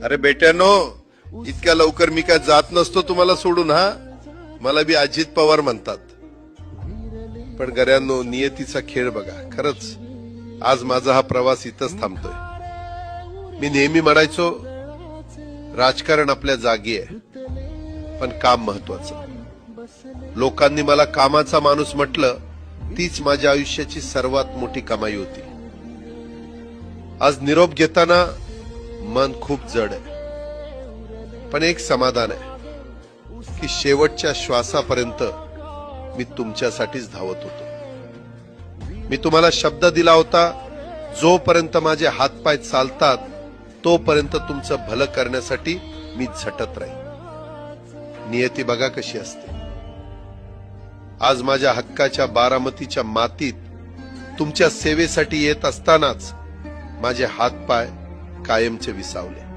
अरे बेट्यानो इतक्या लवकर मी काय जात नसतो तुम्हाला सोडून हा? मला बी अजित पवार म्हणतात. पण गऱ्यांनो नियतीचा खेळ बघा. खरंच आज माझा हा प्रवास इथंच थांबतोय. मी नेहमी म्हणायचो राजकारण आपल्या जागी आहे पण काम महत्वाचं. लोकांनी मला कामाचा माणूस म्हटलं तीच माझ्या आयुष्याची सर्वात मोठी कमाई होती. आज निरोप घेताना मन खूप जड आहे. पण एक समाधान आहे की शेवटच्या श्वासापर्यंत मी तुमच्यासाठीच धावत होतो. मी तुम्हाला शब्द दिला होता जोपर्यंत माझे हातपाय चालतात तोपर्यंत तुमचं भलं करण्यासाठी मी झटत राहील नियती बघा कशी असते. आज माझ्या हक्काच्या बारामतीच्या मातीत तुमच्या सेवेसाठी येत असतानाच माझे हातपाय कायमचे विसावले.